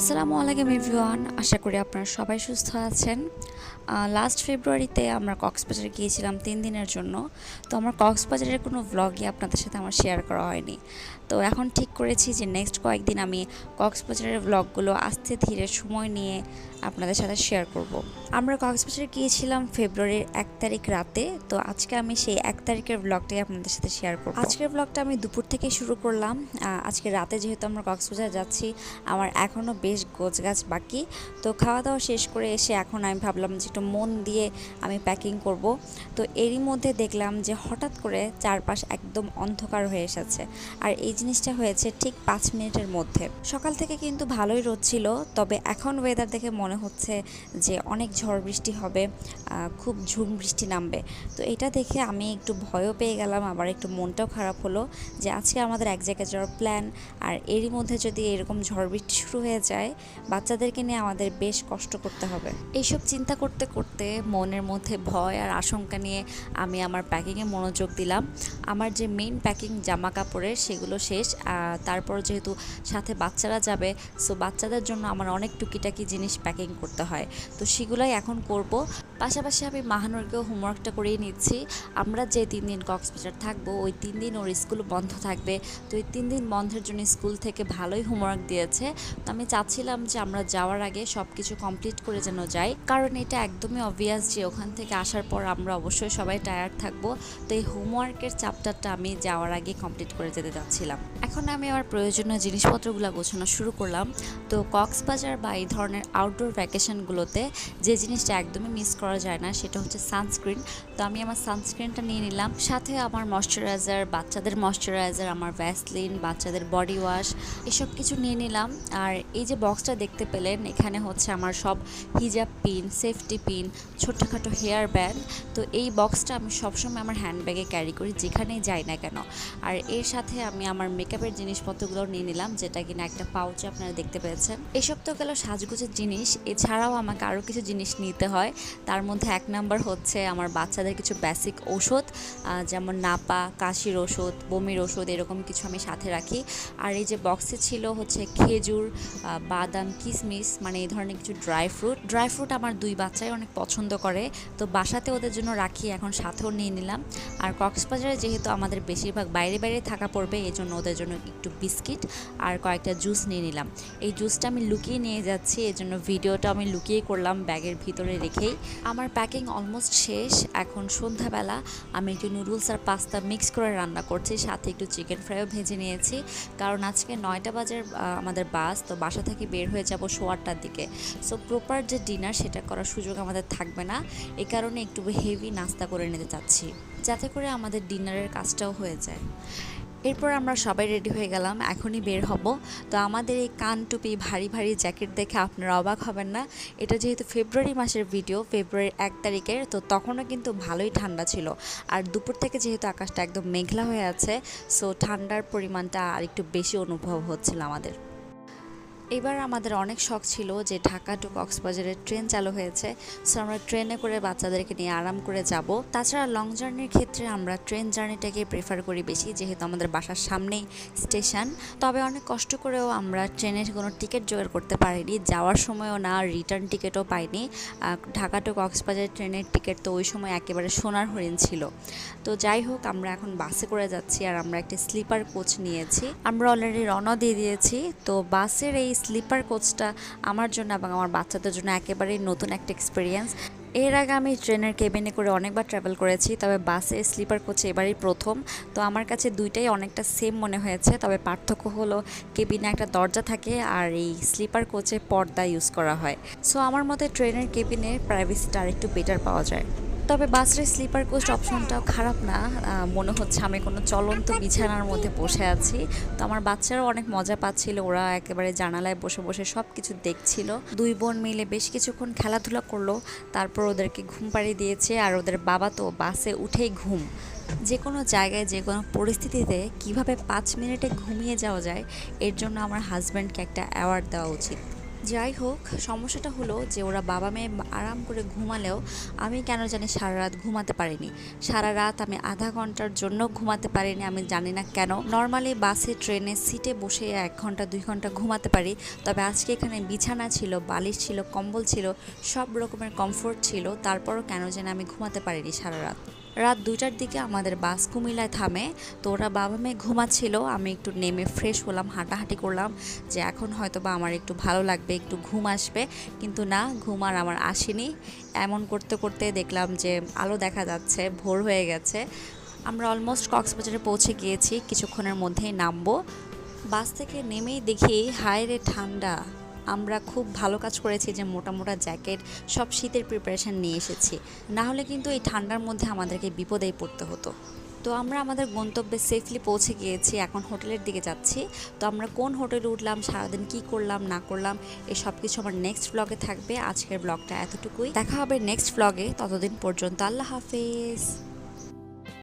আসসালামু আলাইকুম এভরিওয়ান, আশা করি আপনারা সবাই সুস্থ আছেন। লাস্ট ফেব্রুয়ারিতে আমরা কক্সবাজার গিয়েছিলাম তিন দিনের জন্য। তো আমার কক্সবাজারের কোনো ভ্লগই আপনাদের সাথে আমার শেয়ার করা হয়নি। তো এখন ঠিক করেছি যে নেক্সট কয়েকদিন আমি কক্সবাজারের ভ্লগগুলো আস্তে ধীরে সময় নিয়ে আপনাদের সাথে শেয়ার করব। আমরা কক্সবাজারে গিয়েছিলাম ফেব্রুয়ারির এক তারিখ রাতে। তো আজকে আমি সেই এক তারিখের ব্লগটাই আপনাদের সাথে শেয়ার করব। আজকের ব্লগটা আমি দুপুর থেকে শুরু করলাম। আজকে রাতে যেহেতু আমরা কক্সবাজার যাচ্ছি, আমার এখনও বেশ গোছ গাছ বাকি। তো খাওয়া দাওয়া শেষ করে এসে এখন আমি ভাবলাম যে একটু মন দিয়ে আমি প্যাকিং করব। তো এরই মধ্যে দেখলাম যে হঠাৎ করে চারপাশ একদম অন্ধকার হয়ে এসেছে। আর এই জিনিসটা হয়েছে ঠিক পাঁচ মিনিটের মধ্যে। সকাল থেকে কিন্তু ভালোই রোদ ছিল, তবে এখন ওয়েদার দেখে মনে হচ্ছে যে অনেক ঝড় বৃষ্টি হবে খুব ঝুম বৃষ্টি নামবে। তো এটা দেখে আমি একটু ভয়ও পেয়ে গেলাম, আবার একটু মনটাও খারাপ হলো যে আজকে আমাদের এক জায়গায় যাওয়ার প্ল্যান আর এরই মধ্যে যদি এরকম ঝড় বৃষ্টি শুরু হয়ে যায় বাচ্চাদেরকে নিয়ে আমাদের বেশ কষ্ট করতে হবে। এইসব চিন্তা করতে করতে মনের মধ্যে ভয় আর আশঙ্কা নিয়ে আমি আমার প্যাকিংয়ে মনোযোগ দিলাম। আমার যে মেইন প্যাকিং জামা কাপড়ের সেগুলো শেষ তারপর যেহেতু সাথে বাচ্চারা যাবে সো বাচ্চাদের জন্য আমার অনেক টুকিটাকি জিনিস প্যাকিং করতে হয়। তো সেগুলাই এখন করব। পাশাপাশি আমি মাহানুরকেও হোমওয়ার্কটা করিয়ে নিচ্ছি। আমরা যে তিন দিন কক্সবাজার থাকব, ওই তিন দিন ওর স্কুল বন্ধ থাকবে। তো এই তিন দিন বন্ধের জন্য স্কুল থেকে ভালোই হোমওয়ার্ক দিয়েছে। তো আমি চাচ্ছিলাম যে আমরা যাওয়ার আগে সব কিছু কমপ্লিট করে যেন যাই। কারণ এটা একদমই অবভিয়াস যে ওখান থেকে আসার পর আমরা অবশ্যই সবাই টায়ার্ড থাকব। তো এই হোমওয়ার্কের চ্যাপ্টারটা আমি যাওয়ার আগে কমপ্লিট করে যেতে চাচ্ছিলাম। এখন আমি আমার প্রয়োজনীয় জিনিসপত্রগুলো গোছানো শুরু করলাম। তো কক্সবাজার বা এই ধরনের আউটডোর ভ্যাকেশনগুলোতে যে জিনিসটা একদমই মিস করা যায় না, সেটা হচ্ছে সানস্ক্রিন তো আমি আমার সানস্ক্রিনটা নিয়ে নিলাম। সাথে আমার ময়শ্চারাইজার বাচ্চাদের ময়শ্চারাইজার আমার ভ্যাসলিন বাচ্চাদের বডি ওয়াশ এসব কিছু নিয়ে নিলাম। আর এই যে বক্সটা দেখতে পেলেন, এখানে হচ্ছে আমার সব হিজাব পিন সেফটি পিন ছোটোখাটো হেয়ার ব্যান্ড তো এই বক্সটা আমি সবসময় আমার হ্যান্ডব্যাগে ক্যারি করি, যেখানেই যাই না কেন। আর এর সাথে আমি আমার মেকআপের জিনিসপত্রগুলো নিয়ে নিলাম, যেটা কিনা একটা পাউচে আপনারা দেখতে পেয়েছেন। এসব তো গেল সাজগোজের জিনিস, এছাড়াও আমাকে আরও কিছু জিনিস নিতে হয়। তার মধ্যে এক নাম্বার হচ্ছে আমার বাচ্চাদের কিছু বেসিক ওষুধ যেমন নাপা, কাশির ওষুধ বমির ওষুধ এরকম কিছু আমি সাথে রাখি। আর এই যে বক্সে ছিল হচ্ছে খেজুর বাদাম কিশমিশ মানে এই ধরনের কিছু ড্রাই ফ্রুট ড্রাই ফ্রুট আমার দুই বাচ্চাই অনেক পছন্দ করে। তো বাসাতে ওদের জন্য রাখি, এখন সাথেও নিয়ে নিলাম। আর কক্সবাজারে যেহেতু আমাদের বেশিরভাগ বাইরে বাইরে থাকা পড়বে এই জন্য ওদের জন্য একটু বিস্কিট আর কয়েকটা জুস নিয়ে নিলাম। এই জুসটা আমি লুকিয়ে নিয়ে যাচ্ছি এই জন্য ভিডিওটা আমি লুকিয়ে করলাম ব্যাগের ভিতরে রেখেই। আমার প্যাকিং অলমোস্ট শেষ। এখন সন্ধ্যাবেলা আমি একটু নুডলস আর পাস্তা মিক্স করে রান্না করছি, সাথে একটু চিকেন ফ্রাইও ভেজে নিয়েছি। কারণ আজকে নয়টা বাজার আমাদের বাস তো বাসা থেকে বের হয়ে যাব সোয়ারটার দিকে। সো প্রপার যে ডিনার সেটা করার সুযোগ আমাদের থাকবে না। এ কারণে একটু হেভি নাস্তা করে নিতে চাচ্ছি, যাতে করে আমাদের ডিনারের কাজটাও হয়ে যায়। এরপর আমরা সবাই রেডি হয়ে গেলাম, এখনই বের হব। তো আমাদের এই কান টুপি, ভারী ভারী জ্যাকেট দেখে আপনারা অবাক হবেন না। এটা যেহেতু ফেব্রুয়ারি মাসের ভিডিও ফেব্রুয়ারির এক তারিখের তো তখনও কিন্তু ভালোই ঠান্ডা ছিল। আর দুপুর থেকে যেহেতু আকাশটা একদম মেঘলা হয়ে আছে সো ঠান্ডার পরিমাণটা আর একটু বেশি অনুভব হচ্ছিল আমাদের। এবার আমাদের অনেক শখ ছিল যে ঢাকা টু কক্সবাজারের ট্রেন চালু হয়েছে। সো আমরা ট্রেনে করে বাচ্চাদেরকে নিয়ে আরাম করে যাব। তাছাড়া লং জার্নির ক্ষেত্রে আমরা ট্রেন জার্নিটাকে প্রেফার করি বেশি, যেহেতু আমাদের বাসার সামনেই স্টেশন। তবে অনেক কষ্ট করেও আমরা ট্রেনের কোনো টিকিট জোগাড় করতে পারিনি। যাওয়ার সময়ও না রিটার্ন টিকিটও পাইনি। ঢাকা টু কক্সবাজার ট্রেনের টিকিট তো ওই সময় একেবারে সোনার হরিণ ছিল। তো যাই হোক, আমরা এখন বাসে করে যাচ্ছি আর আমরা একটি স্লিপার কোচ নিয়েছি। আমরা অলরেডি রওনা দিয়ে দিয়েছি। তো বাসের এই স্লিপার কোচটা আমার জন্য এবং আমার বাচ্চাদের জন্য একেবারেই নতুন একটা এক্সপিরিয়েন্স এর আগে আমি ট্রেনের কেবিনে করে অনেকবার ট্রাভেল করেছি, তবে বাসে স্লিপার কোচে এবারই প্রথম। তো আমার কাছে দুইটাই অনেকটা সেম মনে হয়েছে, তবে পার্থক্য হলো কেবিনে একটা দরজা থাকে আর এই স্লিপার কোচে পর্দা ইউজ করা হয়। সো আমার মতে ট্রেনের কেবিনে প্রাইভেসিটা আর একটু বেটার পাওয়া যায়। তবে বাসের স্লিপার কোচ অপশনটাও খারাপ না। মনে হচ্ছে আমি কোনো চলন্ত বিছানার মধ্যে বসে আছি। তো আমার বাচ্চারাও অনেক মজা পাচ্ছিল, ওরা একেবারে জানালায় বসে বসে সব কিছু দেখছিল। দুই বোন মিলে বেশ কিছুক্ষণ খেলাধুলা করল, তারপর ওদেরকে ঘুম পাড়িয়ে দিয়েছে আর ওদের বাবা তো বাসে উঠেই ঘুম। যে কোনো জায়গায় যে কোনো পরিস্থিতিতে কীভাবে পাঁচ মিনিটে ঘুমিয়ে যাওয়া যায়, এর জন্য আমার হাজব্যান্ডকে একটা অ্যাওয়ার্ড দেওয়া উচিত। যাই হোক, সমস্যাটা হলো যে ওরা বাবা মেয়ে আরাম করে ঘুমালেও আমি কেন জানি সারা রাত ঘুমাতে পারিনি। সারা রাত আমি আধা ঘণ্টার জন্য ঘুমাতে পারিনি, আমি জানি না কেন। নর্মালি বাসে, ট্রেনে, সিটে বসে এক ঘণ্টা, দুই ঘণ্টা ঘুমাতে পারি, তবে আজকে এখানে বিছানা ছিল, বালিশ ছিল, কম্বল ছিল, সব রকমের কমফোর্ট ছিল, তারপরও কেন যেন আমি ঘুমাতে পারিনি সারা রাত। রাত দুইটার দিকে আমাদের বাস কুমিল্লায় থামে। তো ওরা বাবা মেয়ে ঘুমাচ্ছিল, আমি একটু নেমে ফ্রেশ হলাম, হাঁটাহাঁটি করলাম যে এখন হয়তো বা আমার একটু ভালো লাগবে, একটু ঘুম আসবে। কিন্তু না, ঘুম আর আমার আসেনি। এমন করতে করতে দেখলাম যে আলো দেখা যাচ্ছে, ভোর হয়ে গেছে। আমরা অলমোস্ট কক্সবাজারে পৌঁছে গিয়েছি, কিছুক্ষণের মধ্যেই নামবো। বাস থেকে নেমেই দেখি, হায় রে ঠান্ডা। আমরা খুব ভালো কাজ করেছি যে মোটা মোটা জ্যাকেট, সব শীতের প্রিপারেশন নিয়ে এসেছি। না হলে কিন্তু এই ঠান্ডার মধ্যে আমাদেরকে বিপদেই পড়তে হতো। তো আমরা আমাদের গন্তব্যে সেফলি পৌঁছে গিয়েছি, এখন হোটেলের দিকে যাচ্ছি। তো আমরা কোন হোটেলে উঠলাম, সারাদিন কি করলাম, না করলাম, এই সব কিছু আমার নেক্সট ব্লগে থাকবে। আজকের ব্লগটা এতটুকুই। দেখা হবে নেক্সট ব্লগে ততদিন পর্যন্ত আল্লাহ হাফেজ।